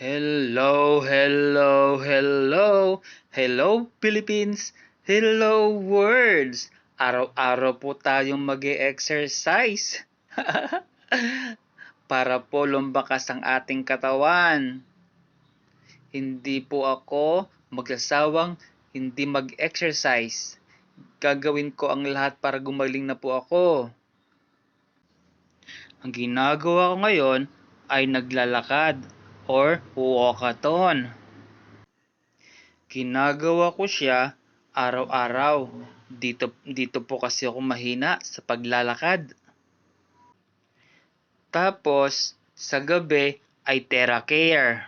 Hello, hello, hello. Hello, Philippines. Hello, words. Araw-araw po tayong mag exercise Para po lumbakas ang ating katawan. Hindi po ako magsasawang hindi mag-exercise. Gagawin ko ang lahat para gumaling na po ako. Ang ginagawa ko ngayon ay naglalakad or walkathon. Ginagawa ko siya araw-araw. Dito, dito po kasi ako mahina sa paglalakad. Tapos, sa gabi ay TerraCare.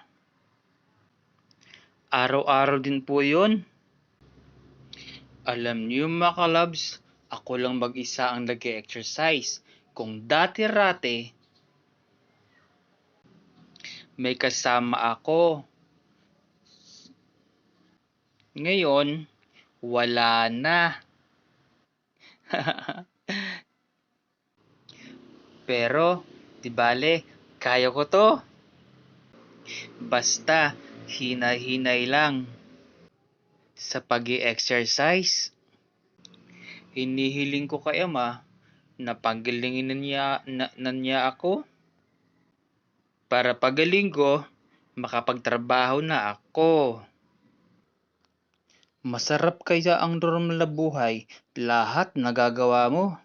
Araw-araw din po yun. Alam niyo mga kalabs, ako lang mag-isa ang nag exercise Kung dati-rate, may kasama ako. Ngayon, wala na. Pero, di bale, kaya ko to. Basta, hinay-hinay lang. Sa pag exercise Hinihiling ko kay Ama na na niya, na, na niya ako. Para pagaling ko, makapagtrabaho na ako. Masarap kaya ang normal na buhay, lahat nagagawa mo.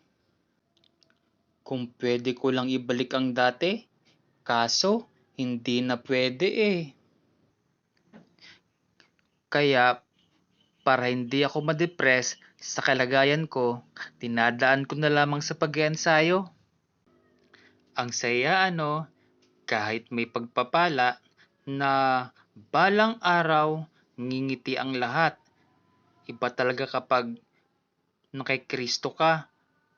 Kung pwede ko lang ibalik ang dati, kaso hindi na pwede eh. Kaya para hindi ako ma-depress sa kalagayan ko, tinadaan ko na lamang sa pag-ensayo. Ang saya ano, kahit may pagpapala na balang araw ngingiti ang lahat. Iba talaga kapag nakay Kristo ka,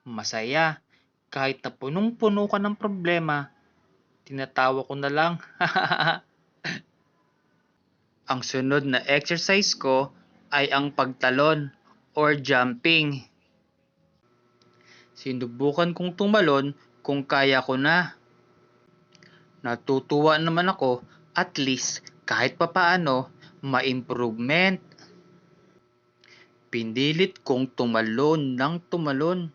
masaya. Kahit na punong-puno ka ng problema, tinatawa ko na lang. ang sunod na exercise ko ay ang pagtalon or jumping. Sinubukan kong tumalon kung kaya ko na. Natutuwa naman ako at least kahit papaano ma-improvement. Pinilit kong tumalon ng tumalon.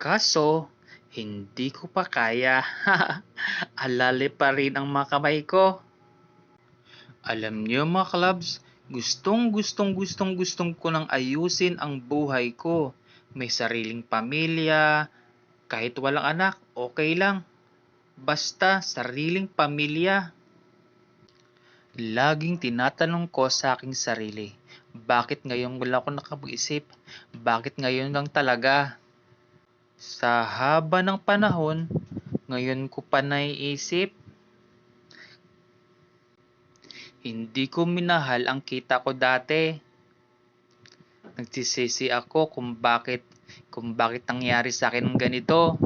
Kaso, hindi ko pa kaya. Alali pa rin ang mga kamay ko. Alam niyo mga clubs, gustong gustong gustong gustong ko nang ayusin ang buhay ko. May sariling pamilya, kahit walang anak, okay lang. Basta sariling pamilya. Laging tinatanong ko sa aking sarili, bakit ngayon wala ako nakapag-isip? Bakit ngayon lang talaga? Sa haba ng panahon, ngayon ko pa naiisip Hindi ko minahal ang kita ko dati. Nagsisisi ako kung bakit kung bakit nangyari sa akin ng ganito.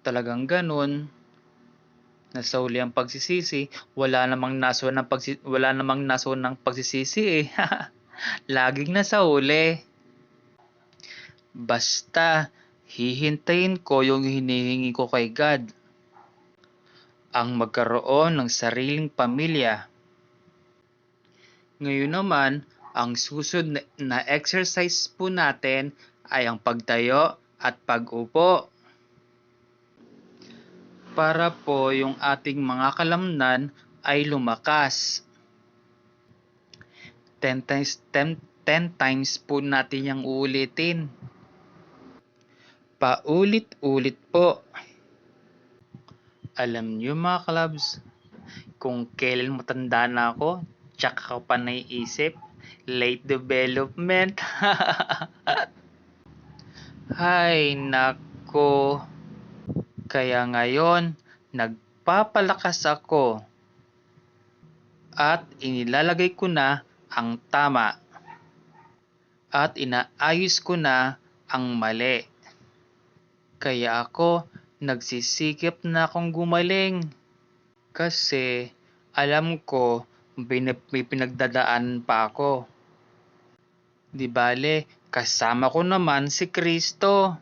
Talagang ganun. Nasauli ang pagsisisi, wala namang naso ng pagsi, wala namang naso ng pagsisisi eh. Laging nasauli. Basta hihintayin ko yung hinihingi ko kay God ang magkaroon ng sariling pamilya. Ngayon naman, ang susunod na exercise po natin ay ang pagtayo at pag-upo. Para po yung ating mga kalamnan ay lumakas. 10 times, 10, 10 times po natin yung uulitin. Paulit-ulit po. Alam niyo mga clubs, kung kailan matanda na ako, tsaka ka pa naiisip, late development. Hay nako. Kaya ngayon, nagpapalakas ako at inilalagay ko na ang tama at inaayos ko na ang mali. Kaya ako nagsisikip na akong gumaling. Kasi alam ko may pinagdadaan pa ako. Di bale, kasama ko naman si Kristo.